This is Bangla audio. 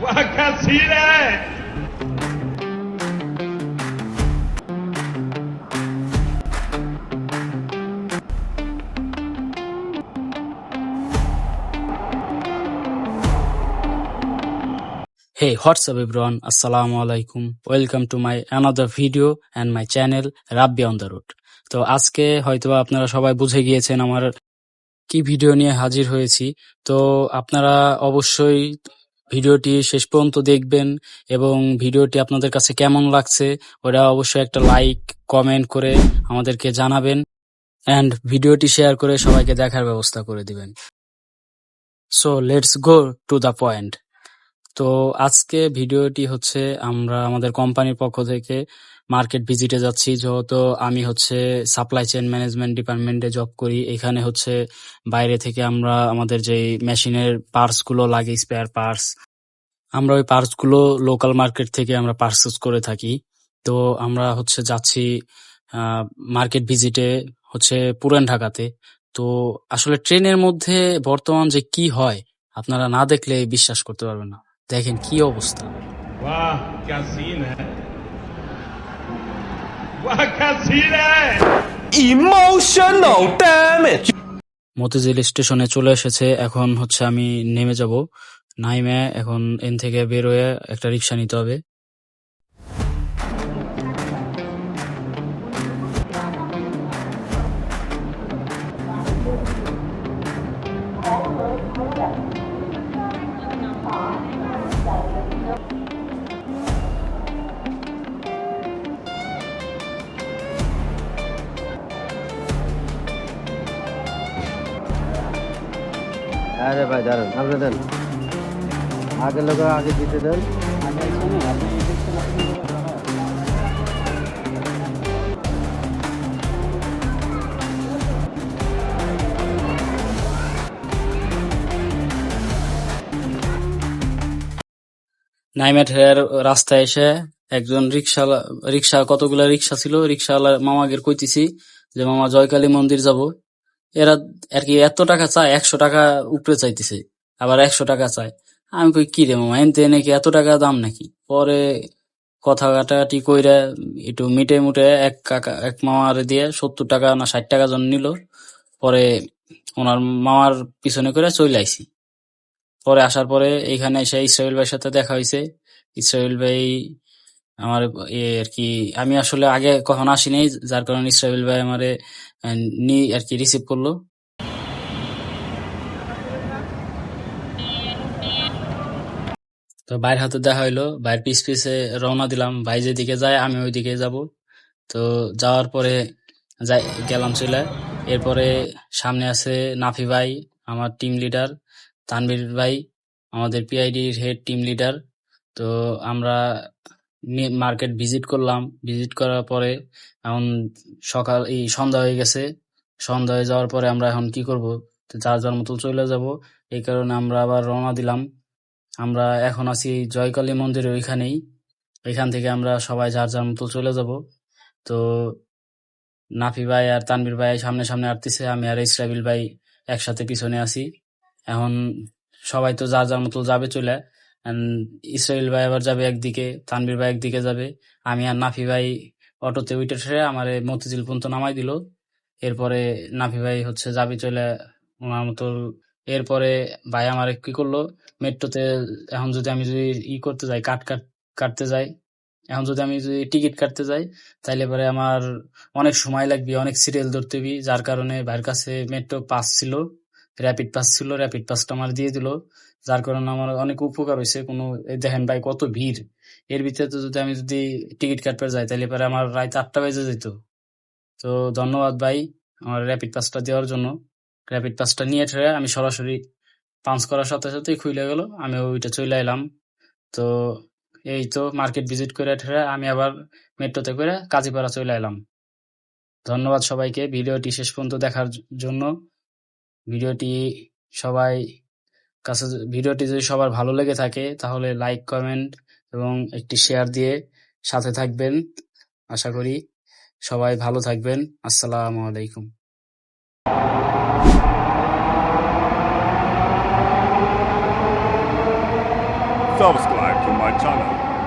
Hey, what's up everyone? Assalamu alaikum. Welcome to my another video and my channel Rabbi on the Road. তো আজকে হয়তো আপনারা সবাই বুঝে গিয়েছেন আমার কি ভিডিও নিয়ে হাজির হয়েছি তো আপনারা অবশ্যই ভিডিওটি শেষ পর্যন্ত দেখবেন এবং ভিডিওটি আপনাদের কাছে কেমন লাগছে, ওরা অবশ্যই একটা লাইক কমেন্ট করে আমাদেরকে জানাবেন অ্যান্ড ভিডিওটি শেয়ার করে সবাইকে দেখার ব্যবস্থা করে দিবেন। So let's go to the point তো আজকে ভিডিওটি হচ্ছে আমরা আমাদের কোম্পানির পক্ষ থেকে মার্কেট ভিজিটে যাচ্ছি। যেহেতু আমি হচ্ছে সাপ্লাই চেইন ম্যানেজমেন্ট ডিপার্টমেন্টে জব করি, এখানে হচ্ছে বাইরে থেকে আমরা আমাদের যে মেশিনের পার্টসগুলো লাগে, স্পেয়ার পার্টস, আমরা ওই পার্টসগুলো লোকাল মার্কেট থেকে আমরা পার্সেস করে থাকি। তো আমরা হচ্ছে যাচ্ছি মার্কেট ভিজিটে হচ্ছে পুরান ঢাকাতে। তো আসলে ট্রেনের মধ্যে বর্তমান যে কি হয়, আপনারা না দেখলে বিশ্বাস করতে পারবেন না। দেখেন কি অবস্থা। মতিঝিল স্টেশনে চলে এসেছে এখন হচ্ছে আমি নেমে যাব। নাইমে এখন এন থেকে বেরোয়ে একটা রিক্সা নিতে হবে। আরে ভাই সামনে দেন আগের লোক আগে দিতে দেন। নাইমেটের রাস্তায় এসে একজন রিক্সা রিক্সা, কতগুলা রিক্সা ছিল? রিক্সাওয়ালা মামাগের কইতেছি যে, মামা জয়কালী মন্দির যাব। এরা আর কি এত টাকা চায়, একশো টাকা উপরে চাইতেছে, আবার একশো টাকা চায়। আমি কই, কি রে মামা, এনতে নাকি এত টাকা দাম নাকি? পরে কথা কাটাকাটি কইরা একটু মিটে মুটে এক কাকা, এক মামার দিয়ে সত্তর টাকা না ষাট টাকা জন নিল। পরে ওনার মামার পিছনে করে চলে আইছি। পরে আসার পরে এখানে এসে ইসরায়েল ভাইয়ের সাথে দেখা হয়েছে ইসরায়েল ভাই আমার এ আর কি, আমি আসলে আগে কখনো আসিনি, যার কারণে ইসরায়েল ভাই আমারে নি আর কি রিসিভ করল। তো বাইরের হাতে দেখা হইল বাইরের পিস পিছে রওনা দিলাম, ভাই যেদিকে যায় আমি ওইদিকে যাব। তো যাওয়ার পরে যাই, গেলাম চলে। এরপরে সামনে আছে নাফি ভাই, আমার টিম লিডার তানভীর ভাই, আমাদের পিআইডির হেড টিম লিডার তো আমরা মার্কেট ভিজিট করলাম। ভিজিট করার পরে এখন সকাল, এই সন্ধ্যা হয়ে গেছে। সন্ধ্যা হয়ে যাওয়ার পরে আমরা এখন কি করব? যার যার মতো চলে যাব। এই কারণে আমরা আবার রওনা দিলাম। আমরা এখন আছি জয়কালী মন্দিরের ওইখানেই। এখান থেকে আমরা সবাই যার যার মতো চলে যাব। তো নাফি ভাই আর তানভীর ভাই সামনে সামনে আসতেছে। আমি আর ইসরাবিল ভাই একসাথে পিছনে আছি। এখন সবাই তো যার যার মতো যাবে চলে। ইসরায়েল ভাই আবার যাবে একদিকে, তানভীর ভাই একদিকে যাবে। আমি আর নাফি ভাই অটোতে উঠে ঠেলে আমার মতিঝিল পর্যন্ত নামাই দিল। এরপরে নাফি ভাই হচ্ছে যাবি চলে ওনার মতো। এরপরে ভাই আমার কি করল? মেট্রোতে এখন যদি আমি যদি ই করতে যাই কাট কাট কাটতে যাই, এখন যদি আমি যদি টিকিট কাটতে যাই, তাইলে পরে আমার অনেক সময় লাগবে, অনেক সিরিয়াল ধরতে যার কারণে ভাইয়ের কাছে মেট্রো পাস ছিল। র্যাপিড পাস ছিল র্যাপিড পাসটা আমার দিয়ে দিল। যার কারণে আমার অনেক উপকার হয়েছে। কোনো দেখেন ভাই কত ভিড়। এর ভিতরে তো যদি আমি যদি টিকিট কাটতে যাই, তাহলে পরে আমার রাত আটটা বেজে যেত। তো ধন্যবাদ ভাই আমার র্যাপিড পাসটা দেওয়ার জন্য। র্যাপিড পাসটা নিয়ে ঠেলে আমি সরাসরি পাঞ্চ করার সাথে সাথেই খুলে গেল। আমি ওইটা চলে এলাম। তো এই তো মার্কেট ভিজিট করে ঠেলে আমি আবার মেট্রোতে করে কাজীপাড়া চলে এলাম। ধন্যবাদ সবাইকে। ভিডিওটি শেষ পর্যন্ত দেখার জন্য। ভিডিওটি সবাই কাছে ভিডিওটি যদি সবার ভালো লেগে থাকে, তাহলে লাইক, কমেন্ট এবং একটি শেয়ার দিয়ে সাথে থাকবেন। আশা করি সবাই ভালো থাকবেন। আসসালামু আলাইকুম। Subscribe to my channel.